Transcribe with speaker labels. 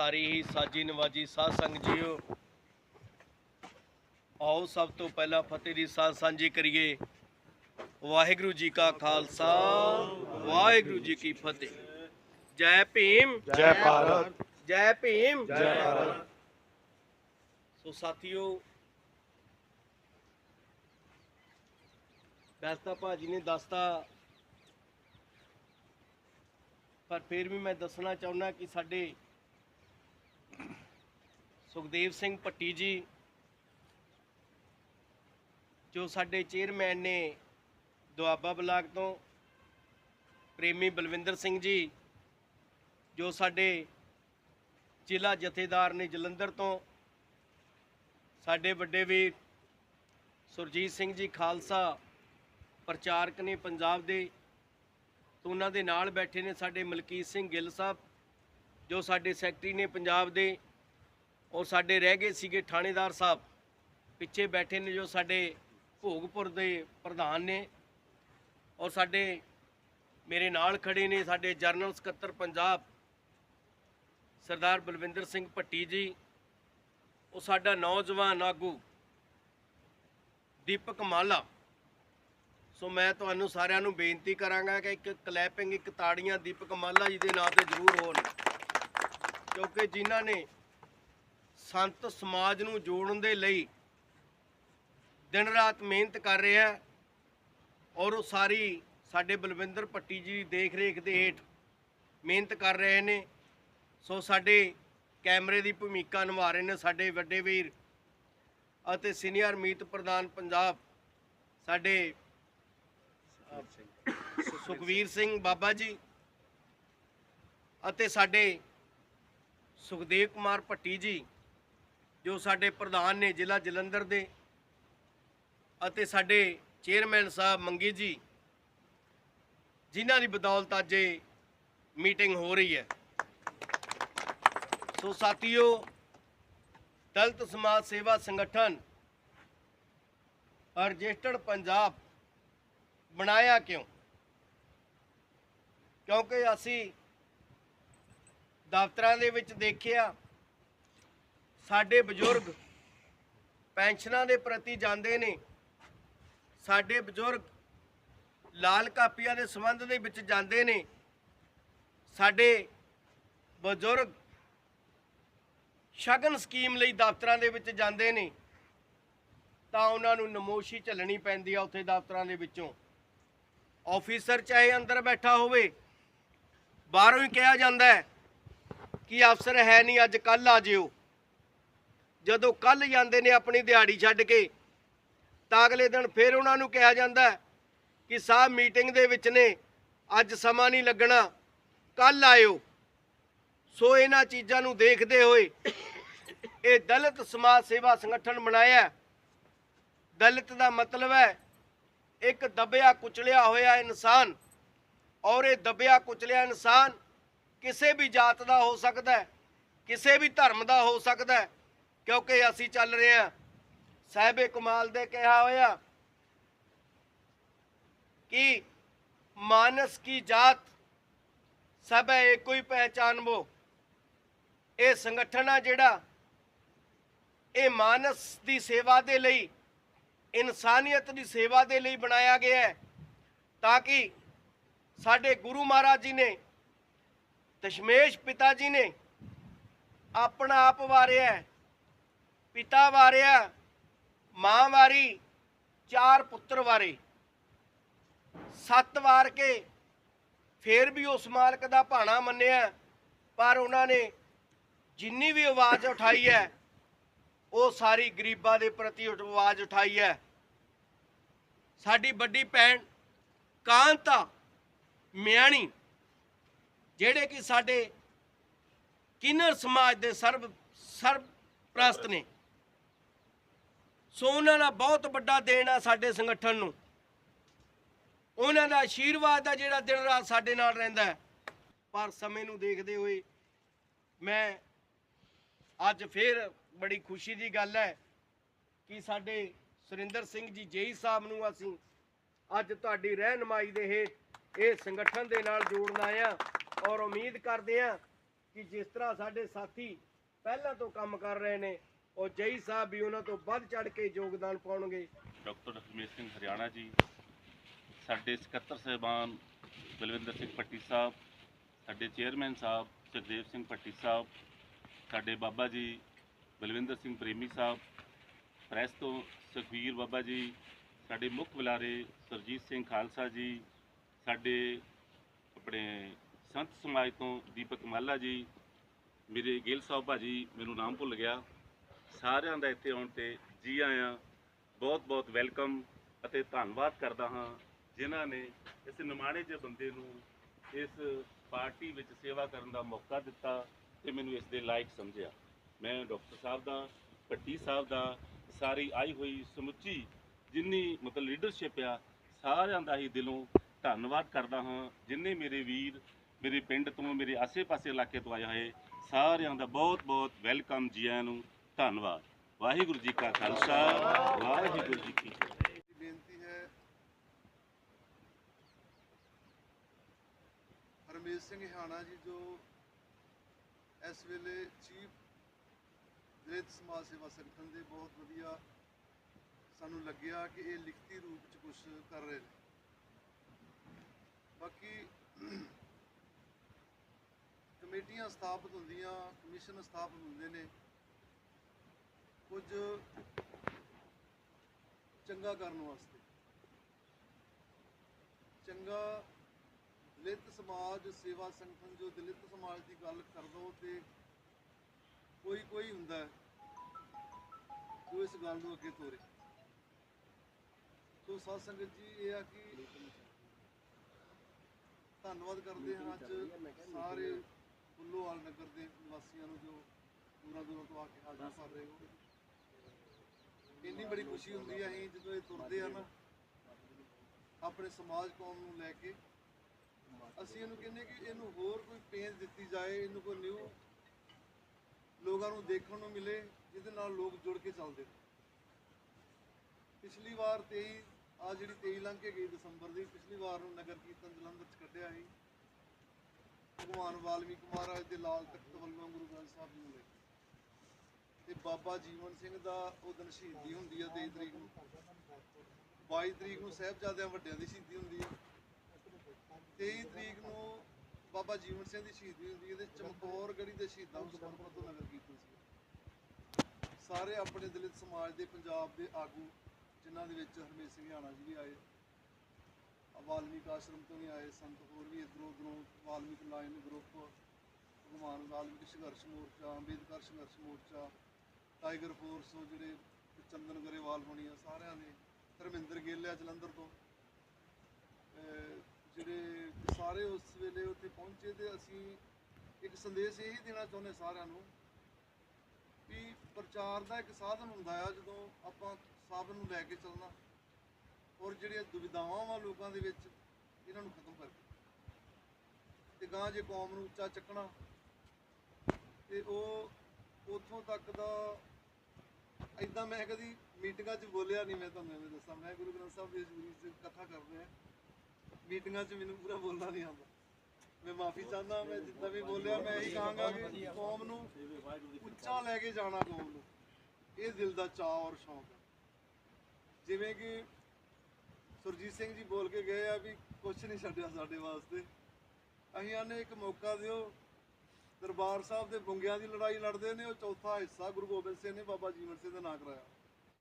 Speaker 1: ਸਾਰੀ ਹੀ ਸਾਜੀ ਨਵਾਜੀ ਸਾਧ ਸੰਗਤ ਜੀਓ। ਆਓ ਸਭ ਤੋਂ ਪਹਿਲਾਂ ਫਤਿਹ ਦੀ ਸਾਂਝ ਸਾਂਝੀ ਕਰੀਏ। ਵਾਹਿਗੁਰੂ ਜੀ ਕਾ ਖਾਲਸਾ ਵਾਹਿਗੁਰੂ ਜੀ ਕੀ ਫਤਿਹ। ਜੈ ਭੀਮ।
Speaker 2: ਜੈ ਭਾਰਤ।
Speaker 1: ਜੈ ਭੀਮ।
Speaker 2: ਜੈ ਭਾਰਤ।
Speaker 1: ਸੋ ਸਾਥੀਓ ਵੈਸੇ ਭਾਜੀ ਨੇ ਦੱਸਤਾ ਪਰ ਫਿਰ ਵੀ ਮੈਂ ਦੱਸਣਾ ਚਾਹੁੰਦਾ ਕਿ ਸਾਡੇ ਸੁਖਦੇਵ ਸਿੰਘ ਭੱਟੀ ਜੀ, ਜੋ ਸਾਡੇ ਚੇਅਰਮੈਨ ਨੇ ਦੁਆਬਾ ਬਲਾਕ ਤੋਂ, ਪ੍ਰੇਮੀ ਬਲਵਿੰਦਰ ਸਿੰਘ ਜੀ, ਜੋ ਸਾਡੇ ਜ਼ਿਲ੍ਹਾ ਜਥੇਦਾਰ ਨੇ ਜਲੰਧਰ ਤੋਂ, ਸਾਡੇ ਵੱਡੇ ਵੀਰ ਸੁਰਜੀਤ ਸਿੰਘ ਜੀ ਖਾਲਸਾ, ਪ੍ਰਚਾਰਕ ਨੇ ਪੰਜਾਬ ਦੇ, ਤੋਂ ਉਹਨਾਂ ਦੇ ਨਾਲ ਬੈਠੇ ਨੇ ਸਾਡੇ ਮਲਕੀਤ ਸਿੰਘ ਗਿੱਲ ਸਾਹਿਬ, ਜੋ ਸਾਡੇ ਸੈਕਟਰੀ ਨੇ ਪੰਜਾਬ ਦੇ ਔਰ ਸਾਡੇ ਰਹਿ ਗਏ ਸੀਗੇ ਥਾਣੇਦਾਰ ਸਾਹਿਬ। ਪਿੱਛੇ ਬੈਠੇ ਨੇ ਜੋ ਸਾਡੇ ਭੋਗਪੁਰ ਦੇ ਪ੍ਰਧਾਨ ਨੇ। ਔਰ ਸਾਡੇ ਮੇਰੇ ਨਾਲ ਖੜੇ ਨੇ ਸਾਡੇ ਜਰਨਲ ਸਕੱਤਰ ਪੰਜਾਬ, ਸਰਦਾਰ ਬਲਵਿੰਦਰ ਸਿੰਘ ਭੱਟੀ ਜੀ। ਉਹ ਸਾਡਾ ਨੌਜਵਾਨ ਆਗੂ ਦੀਪਕ ਮਾਲਾ। ਸੋ ਮੈਂ ਤੁਹਾਨੂੰ ਸਾਰਿਆਂ ਨੂੰ ਬੇਨਤੀ ਕਰਾਂਗਾ ਕਿ ਇੱਕ ਕਲੈਪਿੰਗ ਇੱਕ ਤਾੜੀਆਂ ਦੀਪਕ ਮਾਲਾ ਜੀ ਦੇ ਨਾਂ ਤੇ ਜ਼ਰੂਰ ਹੋਣ। ਕਿਉਂਕਿ ਜਿਨ੍ਹਾਂ ਨੇ ਸੰਤ ਸਮਾਜ ਨੂੰ ਜੋੜਨ ਦੇ ਲਈ ਦਿਨ ਰਾਤ ਮਿਹਨਤ ਕਰ ਰਿਹਾ ਹੈ ਔਰ ਉਹ ਸਾਰੀ ਸਾਡੇ ਬਲਵਿੰਦਰ ਭੱਟੀ ਜੀ ਦੀ ਦੇਖ ਰੇਖ ਦੇ ਹੇਠ ਮਿਹਨਤ ਕਰ ਰਹੇ ਨੇ। ਸੋ ਸਾਡੇ ਕੈਮਰੇ ਦੀ ਭੂਮਿਕਾ ਨਿਭਾ ਰਹੇ ਨੇ ਸਾਡੇ ਵੱਡੇ ਵੀਰ ਅਤੇ ਸੀਨੀਅਰ ਮੀਤ ਪ੍ਰਧਾਨ ਪੰਜਾਬ ਸਾਡੇ ਅ, ਸੁਖਵੀਰ ਸਿੰਘ ਬਾਬਾ ਜੀ ਅਤੇ ਸਾਡੇ ਸੁਖਦੇਵ ਕੁਮਾਰ ਭੱਟੀ ਜੀ ਜੋ ਸਾਡੇ ਪ੍ਰਧਾਨ ਨੇ ਜ਼ਿਲ੍ਹਾ ਜਲੰਧਰ ਦੇ ਅਤੇ ਸਾਡੇ ਚੇਅਰਮੈਨ ਸਾਹਿਬ ਮੰਗੀ ਜੀ, ਜਿਨ੍ਹਾਂ ਦੀ ਬਦੌਲਤ ਅੱਜ ਇਹ ਮੀਟਿੰਗ ਹੋ ਰਹੀ ਹੈ। ਸੋ ਸਾਥੀਓ, ਦਲਿਤ ਸਮਾਜ ਸੇਵਾ ਸੰਗਠਨ ਰਜਿਸਟਰਡ ਪੰਜਾਬ ਬਣਾਇਆ ਕਿਉਂ? ਕਿਉਂਕਿ ਅਸੀਂ ਦਫ਼ਤਰਾਂ ਦੇ ਵਿੱਚ ਦੇਖਿਆ ਸਾਡੇ ਬਜ਼ੁਰਗ ਪੈਨਸ਼ਨਾਂ ਦੇ ਪ੍ਰਤੀ ਜਾਂਦੇ ਨੇ, ਸਾਡੇ ਬਜ਼ੁਰਗ ਲਾਲ ਕਾਪੀਆਂ ਦੇ ਸੰਬੰਧ ਦੇ ਵਿੱਚ ਜਾਂਦੇ ਨੇ, ਸਾਡੇ ਬਜ਼ੁਰਗ ਸ਼ਗਨ ਸਕੀਮ ਲਈ ਦਫ਼ਤਰਾਂ ਦੇ ਵਿੱਚ ਜਾਂਦੇ ਨੇ, ਤਾਂ ਉਹਨਾਂ ਨੂੰ ਨਮੋਸ਼ੀ ਝੱਲਣੀ ਪੈਂਦੀ ਆ ਉੱਥੇ ਦਫ਼ਤਰਾਂ ਦੇ ਵਿੱਚੋਂ। ਆਫੀਸਰ ਚਾਹੇ ਅੰਦਰ ਬੈਠਾ ਹੋਵੇ, ਬਾਹਰੋਂ ਹੀ ਕਿਹਾ ਜਾਂਦਾ ਕਿ ਅਫਸਰ ਹੈ ਨਹੀਂ, ਅੱਜ ਕੱਲ ਆ ਜਿਓ। ਜਦੋਂ ਕੱਲ ਜਾਂਦੇ ਨੇ ਆਪਣੀ ਦਿਹਾੜੀ ਛੱਡ ਕੇ, ਤਾਂ ਅਗਲੇ ਦਿਨ ਫਿਰ ਉਹਨਾਂ ਨੂੰ ਕਿਹਾ ਜਾਂਦਾ ਕਿ ਸਾਹਿਬ ਮੀਟਿੰਗ ਦੇ ਵਿੱਚ ਨੇ, ਅੱਜ ਸਮਾਂ ਨਹੀਂ ਲੱਗਣਾ ਕੱਲ ਆਇਓ। ਸੋ ਇਹਨਾਂ ਚੀਜ਼ਾਂ ਨੂੰ ਦੇਖਦੇ ਹੋਏ ਇਹ ਦਲਿਤ ਸਮਾਜ ਸੇਵਾ ਸੰਗਠਨ ਬਣਾਇਆ ਦਲਿਤ ਦਾ ਮਤਲਬ ਹੈ ਇੱਕ ਦਬਿਆ ਕੁਚਲਿਆ ਹੋਇਆ ਇਨਸਾਨ ਔਰ ਇਹ ਦਬਿਆ ਕੁਚਲਿਆ ਇਨਸਾਨ ਕਿਸੇ ਵੀ ਜਾਤ ਦਾ ਹੋ ਸਕਦਾ ਹੈ, ਕਿਸੇ ਵੀ ਧਰਮ ਦਾ ਹੋ ਸਕਦਾ ਹੈ ਕਿਉਂਕਿ ਅਸੀਂ ਚੱਲ ਰਹੇ ਹਾਂ। ਸਾਹਿਬੇ ਕਮਾਲ ਦੇ ਕਿਹਾ ਹੋਇਆ ਕਿ ਮਾਨਸ ਕੀ ਜਾਤ, ਸਭ ਹੈ ਕੋਈ ਹੀ ਪਹਿਚਾਨਬੋ ਇਹ ਸੰਗਠਨ ਆ ਜਿਹੜਾ ਇਹ ਮਾਨਸ ਦੀ ਸੇਵਾ ਦੇ ਲਈ, ਇਨਸਾਨੀਅਤ ਦੀ ਸੇਵਾ ਦੇ ਲਈ ਬਣਾਇਆ ਗਿਆ ਹੈ। ਤਾਂ ਕਿ ਸਾਡੇ ਗੁਰੂ ਮਹਾਰਾਜ ਜੀ ਨੇ ਦਸ਼ਮੇਸ਼ ਪਿਤਾ ਜੀ ਨੇ ਆਪਣਾ ਆਪ ਵਾਰਿਆ ਪਿਤਾ ਵਾਰਿਆ, ਮਾਂ ਵਾਰੀ, ਚਾਰ ਪੁੱਤਰ ਵਾਰੇ। ਸੱਤ ਵਾਰ ਕੇ ਫੇਰ ਵੀ ਉਸ ਮਾਲਕ ਦਾ ਭਾਣਾ ਮੰਨਿਆ, ਪਰ ਉਹਨਾਂ ਨੇ ਜਿੰਨੀ ਵੀ ਆਵਾਜ਼ ਉਠਾਈ ਹੈ, ਉਹ ਸਾਰੀ ਗਰੀਬਾਂ ਦੇ ਪ੍ਰਤੀ ਆਵਾਜ਼ ਉਠਾਈ ਹੈ। ਸਾਡੀ ਵੱਡੀ ਭੈਣ ਕਾਂਤਾ ਮਿਆਣੀ, ਜਿਹੜੇ ਕਿ ਸਾਡੇ ਕਿਨਰ ਸਮਾਜ ਦੇ ਸਰਬ ਸਰਪ੍ਰਸਤ ਨੇ। ਸੋ ਉਹਨਾਂ ਦਾ ਬਹੁਤ ਵੱਡਾ ਦੇਣ ਆ ਸਾਡੇ ਸੰਗਠਨ ਨੂੰ। ਉਹਨਾਂ ਦਾ ਆਸ਼ੀਰਵਾਦ ਆ ਜਿਹੜਾ ਦਿਨ ਰਾਤ ਸਾਡੇ ਨਾਲ ਰਹਿੰਦਾ ਹੈ। ਪਰ ਸਮੇਂ ਨੂੰ ਦੇਖਦੇ ਹੋਏ ਮੈਂ ਅੱਜ ਫੇਰ ਬੜੀ ਖੁਸ਼ੀ ਦੀ ਗੱਲ ਹੈ ਕਿ ਸਾਡੇ ਸੁਰਿੰਦਰ ਸਿੰਘ ਜੀ ਜੇਈ ਸਾਹਿਬ ਨੂੰ ਅਸੀਂ ਅੱਜ ਤੁਹਾਡੀ ਰਹਿਨਮਾਈ ਦੇ ਹੇਠ ਇਹ ਸੰਗਠਨ ਦੇ ਨਾਲ ਜੋੜਨ ਆਏ ਹਾਂ ਔਰ ਉਮੀਦ ਕਰਦੇ ਹਾਂ ਕਿ ਜਿਸ ਤਰ੍ਹਾਂ ਸਾਡੇ ਸਾਥੀ ਪਹਿਲਾਂ ਤੋਂ ਕੰਮ ਕਰ ਰਹੇ ਨੇ ਉਹ ਜਈ ਸਾਹਿਬ ਵੀ ਉਹਨਾਂ ਤੋਂ ਵੱਧ ਚੜ ਕੇ ਯੋਗਦਾਨ ਪਾਉਣਗੇ।
Speaker 2: ਡਾਕਟਰ ਰਖਮੇਸ਼ ਸਿੰਘ ਹਰਿਆਣਾ ਜੀ, ਸਾਡੇ ਸਕੱਤਰ ਸਾਹਿਬਾਨ ਬਲਵਿੰਦਰ ਸਿੰਘ ਪੱਟੀ ਸਾਹਿਬ, ਸਾਡੇ ਚੇਅਰਮੈਨ ਸਾਹਿਬ ਜਗਦੇਵ ਸਿੰਘ ਪੱਟੀ ਸਾਹਿਬ, ਸਾਡੇ ਬਾਬਾ ਜੀ ਬਲਵਿੰਦਰ ਸਿੰਘ ਪ੍ਰੇਮੀ ਸਾਹਿਬ, ਪ੍ਰੈਸ ਤੋਂ ਸੁਖਵੀਰ ਬਾਬਾ ਜੀ, ਸਾਡੇ ਮੁੱਖ ਬੁਲਾਰੇ ਸਰਜੀਤ ਸਿੰਘ ਖਾਲਸਾ ਜੀ, ਸਾਡੇ ਆਪਣੇ ਸੰਤ ਸਮਾਜ ਤੋਂ ਦੀਪਕ ਮਾਲਾ ਜੀ, ਮੇਰੇ ਗਿੱਲ ਸਾਹਿਬ ਭਾਜੀ, ਮੈਨੂੰ ਨਾਮ ਭੁੱਲ ਗਿਆ। ਸਾਰਿਆਂ ਦਾ ਇੱਥੇ ਆਉਣ ਤੇ ਜੀ ਆਇਆਂ, ਬਹੁਤ ਬਹੁਤ ਵੈਲਕਮ ਅਤੇ ਧੰਨਵਾਦ ਕਰਦਾ ਹਾਂ ਜਿਨ੍ਹਾਂ ਨੇ ਇਸ ਨਿਮਾਣੇ ਜਿਹੇ ਬੰਦੇ ਨੂੰ ਇਸ ਪਾਰਟੀ ਵਿੱਚ ਸੇਵਾ ਕਰਨ ਦਾ ਮੌਕਾ ਦਿੱਤਾ ਤੇ ਮੈਨੂੰ ਇਸ ਦੇ ਲਾਇਕ ਸਮਝਿਆ। ਮੈਂ ਡਾਕਟਰ ਸਾਹਿਬ ਦਾ, ਭੱਟੀ ਸਾਹਿਬ ਦਾ, ਸਾਰੀ ਆਈ ਹੋਈ ਸਮੁੱਚੀ ਜਿੰਨੀ ਮਤਲਬ ਲੀਡਰਸ਼ਿਪ ਆ, ਸਾਰਿਆਂ ਦਾ ਹੀ ਦਿਲੋਂ ਧੰਨਵਾਦ ਕਰਦਾ ਹਾਂ। ਜਿੰਨੇ ਮੇਰੇ ਵੀਰ ਮੇਰੇ ਪਿੰਡ ਤੋਂ, ਮੇਰੇ ਆਸੇ-ਪਾਸੇ ਇਲਾਕੇ ਤੋਂ ਆਏ ਹੋਏ, ਸਾਰਿਆਂ ਦਾ ਬਹੁਤ-ਬਹੁਤ ਵੈਲਕਮ ਜੀ ਆਇਆਂ ਨੂੰ। ਧੰਨਵਾਦ। ਵਾਹਿਗੁਰੂ ਜੀ ਕਾ ਖਾਲਸਾ, ਵਾਹਿਗੁਰੂ ਜੀ ਕੀ ਫਤਿਹ।
Speaker 3: ਬੇਨਤੀ ਹੈ, ਹਰਮੇਸ਼ ਸਿੰਘ ਹਾਣਾ ਜੀ ਜੋ ਇਸ ਵੇਲੇ ਚੀਫ ਦਲਿਤ ਸਮਾਜ ਸੇਵਾ ਸੰਗਠਨ ਦੇ ਬਹੁਤ ਵਧੀਆ ਸਾਨੂੰ ਲੱਗਿਆ ਕਿ ਇਹ ਲਿਖਤੀ ਰੂਪ ਚ ਕੁਝ ਕਰ ਰਹੇ ਨੇ। ਬਾਕੀ ਕਮੇਟੀਆਂ ਸਥਾਪਿਤ ਹੁੰਦੀਆਂ, ਕਮਿਸ਼ਨ ਸਥਾਪਿਤ ਹੁੰਦੇ ਨੇ। ਕੁਝ ਚੰਗਾ ਕਰਨ ਵਾਸਤੇ। ਚੰਗਾ ਦਲਿਤ ਸਮਾਜ, ਸੇਵਾ ਸੰਗਠਨ ਜੋ ਦਲਿਤ ਸਮਾਜ ਦੀ ਗੱਲ ਕਰਦਾ, ਉਹ ਤੇ ਕੋਈ ਕੋਈ ਹੁੰਦਾ ਜੋ ਇਸ ਗੱਲ ਨੂੰ ਅੱਗੇ ਤੋਰੇ। ਸੋ ਸਾਧ ਸੰਗਤ ਜੀ, ਇਹ ਆ ਕਿ ਧੰਨਵਾਦ ਕਰਦੇ ਹਾਂ ਅੱਜ ਸਾਰੇ ਫੁੱਲੋਵਾਲ ਨਗਰ ਦੇ ਨਿਵਾਸੀਆਂ ਨੂੰ ਜੋ ਦੂਰਾਂ ਦੂਰਾਂ ਤੋਂ ਆ ਕੇ ਹਾਜ਼ਰ ਕਰ ਰਹੇ ਹੋ। ਇੰਨੀ ਬੜੀ ਖੁਸ਼ੀ ਹੁੰਦੀ ਹੈ ਅਸੀਂ ਜਦੋਂ ਇਹ ਤੁਰਦੇ ਆ ਨਾ, ਆਪਣੇ ਸਮਾਜ ਕੌਮ ਨੂੰ ਲੈ ਕੇ, ਅਸੀਂ ਇਹਨੂੰ ਕਹਿੰਦੇ ਕਿ ਇਹਨੂੰ ਹੋਰ ਕੋਈ ਪੇਂਜ ਦਿੱਤੀ ਜਾਏ, ਇਹਨੂੰ ਕੋਈ ਨਿਊ ਲੋਕਾਂ ਨੂੰ ਦੇਖਣ ਨੂੰ ਮਿਲੇ, ਜਿਹਦੇ ਨਾਲ ਲੋਕ ਜੁੜ ਕੇ ਚੱਲਦੇ ਪਿਛਲੀ ਵਾਰ 23 ਆ ਜਿਹੜੀ 23 ਲੰਘ ਕੇ ਗਈ ਦਸੰਬਰ ਦੀ, ਪਿਛਲੀ ਵਾਰ ਨੂੰ ਨਗਰ ਕੀਰਤਨ ਜਲੰਧਰ ਚ ਕੱਢਿਆ ਸੀ। ਭਗਵਾਨ ਵਾਲਮੀਕ ਮਹਾਰਾਜ ਦੇ ਲਾਲ ਤਖਤ ਵੱਲੋਂ ਗੁਰੂ ਗ੍ਰੰਥ ਸਾਹਿਬ ਜੀ ਨੂੰ ਲੈ ਕੇ। ਤੇ ਬਾਬਾ ਜੀਵਨ ਸਿੰਘ ਦਾ ਉਹ ਦਿਨ ਸ਼ਹੀਦੀ ਹੁੰਦੀ ਹੈ 23 ਤਰੀਕ ਨੂੰ। 22 ਤਰੀਕ ਨੂੰ ਸਾਹਿਬਜ਼ਾਦਿਆਂ ਵੱਡਿਆਂ ਦੀ ਸ਼ਹੀਦੀ ਹੁੰਦੀ ਹੈ 23 ਤਰੀਕ ਨੂੰ ਬਾਬਾ ਜੀਵਨ ਸਿੰਘ ਦੀ ਸ਼ਹੀਦੀ ਹੁੰਦੀ ਹੈ ਤੇ ਚਮਕੌਰ ਗੜੀ ਦੇ ਸ਼ਹੀਦਾਂ ਨੂੰ ਸਮਰਪਿਤ ਤੋਂ ਨਗਰ ਕੀਰਤਨ ਸੀ। ਸਾਰੇ ਆਪਣੇ ਦਲਿਤ ਸਮਾਜ ਦੇ, ਪੰਜਾਬ ਦੇ ਆਗੂ ਜਿਨ੍ਹਾਂ ਦੇ ਵਿੱਚ ਹਰਮੇਸ਼ ਸਿੰਘ ਹਾਣਾ ਜੀ ਵੀ ਆਏ ਵਾਲਮੀਕ ਆਸ਼ਰਮ ਤੋਂ ਵੀ ਆਏ, ਸੰਤ ਹੋਰ ਵੀ ਇਧਰੋਂ ਉਧਰੋਂ ਵਾਲਮੀਕ ਲਾਈਨ ਗਰੁੱਪ, ਭਗਵਾਨ ਵਾਲਮੀਕ ਸੰਘਰਸ਼ ਮੋਰਚਾ, ਅੰਬੇਦਕਰ ਸੰਘਰਸ਼ ਮੋਰਚਾ ਟਾਈਗਰ ਫੋਰਸ ਉਹ ਜਿਹੜੇ ਚੰਦਨ ਗਰੇਵਾਲ ਹੋਣੀ ਆ, ਸਾਰਿਆਂ ਨੇ, ਧਰਮਿੰਦਰ ਗਿੱਲ ਆ ਜਲੰਧਰ ਤੋਂ। ਜਿਹੜੇ ਸਾਰੇ ਉਸ ਵੇਲੇ ਉੱਥੇ ਪਹੁੰਚੇ ਤੇ ਅਸੀਂ ਇੱਕ ਸੰਦੇਸ਼ ਇਹੀ ਦੇਣਾ ਚਾਹੁੰਦੇ ਸਾਰਿਆਂ ਨੂੰ ਵੀ ਪ੍ਰਚਾਰ ਦਾ ਇੱਕ ਸਾਧਨ ਹੁੰਦਾ ਆ ਜਦੋਂ ਆਪਾਂ ਸਾਧਨ ਨੂੰ ਲੈ ਕੇ ਚੱਲਣਾ ਔਰ ਜਿਹੜੀਆਂ ਦੁਵਿਧਾਵਾਂ ਵਾ ਲੋਕਾਂ ਦੇ ਵਿੱਚ, ਇਹਨਾਂ ਨੂੰ ਖਤਮ ਕਰਕੇ। ਤੇ ਗਾਂ ਜੇ ਕੌਮ ਨੂੰ ਉੱਚਾ ਚੱਕਣਾ, ਤੇ ਉਹ ਉਥੋਂ ਤੱਕ ਦਾ ਇਦਾਂ ਮੈਂ ਕਦੀ ਮੀਟਿੰਗਾਂ 'ਚ ਬੋਲਿਆ ਨਹੀਂ ਮੈਂ ਤੁਹਾਨੂੰ ਐਵੇਂ ਦੱਸਾਂ। ਮੈਂ ਗੁਰੂ ਗ੍ਰੰਥ ਸਾਹਿਬ ਦੀ ਹਜ਼ੂਰੀ 'ਚ ਕਥਾ ਕਰ ਰਿਹਾ। ਮੀਟਿੰਗਾਂ 'ਚ ਮੈਨੂੰ ਪੂਰਾ ਬੋਲਣਾ ਨਹੀਂ ਆਉਂਦਾ। ਮੈਂ ਮਾਫੀ ਚਾਹੁੰਦਾ, ਮੈਂ ਜਿੱਦਾਂ ਵੀ ਬੋਲਿਆ, ਮੈਂ ਇਹੀ ਕਹਾਂਗਾ ਕਿ ਕੌਮ ਨੂੰ ਉੱਚਾ ਲੈ ਕੇ ਜਾਣਾ ਕੌਮ ਨੂੰ। ਇਹ ਦਿਲ ਦਾ ਚਾਅ ਔਰ ਸ਼ੌਂਕ ਹੈ। ਜਿਵੇਂ ਕਿ ਸੁਰਜੀਤ ਸਿੰਘ ਜੀ ਬੋਲ ਕੇ ਗਏ ਆ ਵੀ ਕੁਝ ਨਹੀਂ ਛੱਡਿਆ ਸਾਡੇ ਵਾਸਤੇ। ਅਸੀਂ ਆਨੇ ਇੱਕ ਮੌਕਾ ਦਿਓ ਦਰਬਾਰ ਸਾਹਿਬ ਦੇ ਬੁੰਗਿਆਂ ਦੀ ਲੜਾਈ ਲੜਦੇ ਨੇ, ਉਹ ਚੌਥਾ ਹਿੱਸਾ ਗੁਰੂ ਗੋਬਿੰਦ ਸਿੰਘ ਨੇ ਬਾਬਾ ਜੀਵਨ ਸਿੰਘ ਦੇ ਨਾਂ ਕਰਾਇਆ।